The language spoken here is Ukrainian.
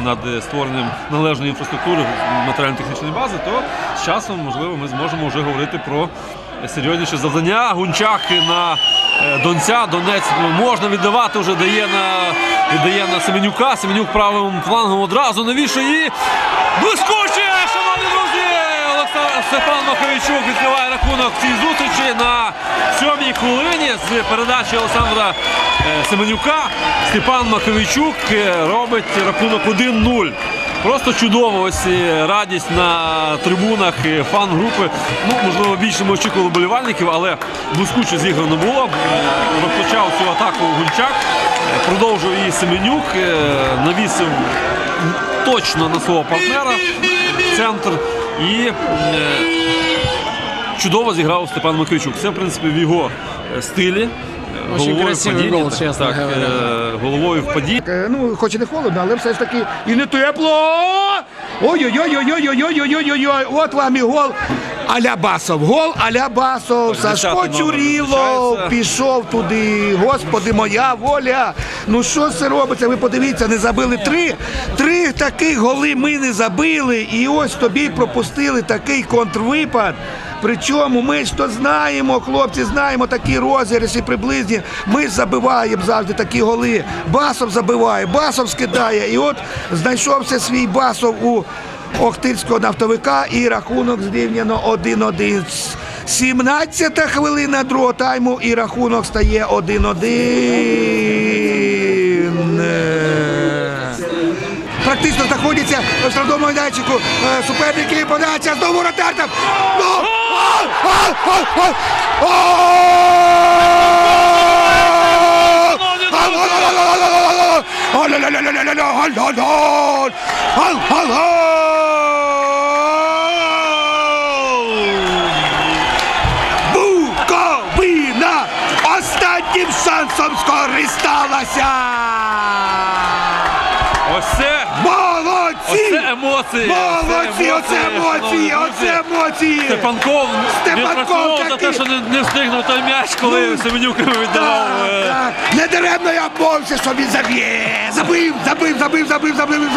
над створенням належної інфраструктури матеріально-технічної бази, то з часом, можливо, ми зможемо вже говорити про серйозніші завдання. Гунчак на е, Донця. Донець можна віддавати, вже дає на, віддає на Семенюка. Семенюк правим флангом одразу Навіщо і! Олександр Степан Маховичук відкриває рахунок цій зустрічі на сьомій хвилині з передачі Олександра е, Семенюка. Степан Маховичук е, робить рахунок 1-0. Просто чудово ось е, радість на трибунах фан-групи. Ну, можливо, більше ми очікували болівальників, але блискуче зіграно було. Розпочав цю атаку Гунчак, е, продовжує її Семенюк, навісив точно на свого партнера центр. І е, чудово зіграв Степан Микричук. Це, в принципі, в його е, стилі. Очень головою красивий в падінні, гол, так, чесно так, говоря. е, головою в падінні. Ну, хоч і не холодно, але все ж таки і не тепло. Ой-ой-ой-ой-ой-ой-ой-ой-ой-ой. От вам і гол. Аля Басов. Гол Аля Басов. Сашко Чурілов пішов туди. Господи, моя воля. Ну що це робиться? Ви подивіться, не забили три. Три таких голи ми не забили. І ось тобі пропустили такий контрвипад. Причому ми ж то знаємо, хлопці, знаємо такі розіграші приблизні. Ми забиваємо завжди такі голи. Басов забиває, басов скидає. І от знайшовся свій басов у Охтирського нафтовика і рахунок зрівняно 1-1. 17 хвилина другого тайму і рахунок стає 1-1. Е, Практично знаходяться в штрафному майданчику е, суперники. Подача знову вратар там. Ну! А! А! А! А! А! Га-га-га-га-га-га-га! Гол-гол-гол-гол-гол! Шансом скористалася! Оце Молодці! оце емоції. Молодці, оце емоції, оце емоції! Степанков Степанков відпрацьовував за те, що не, встигнув той м'яч, коли Семенюк йому віддавав. Е. Не даремно я бовся, що він заб'є. Забив, забив, забив, забив, забив.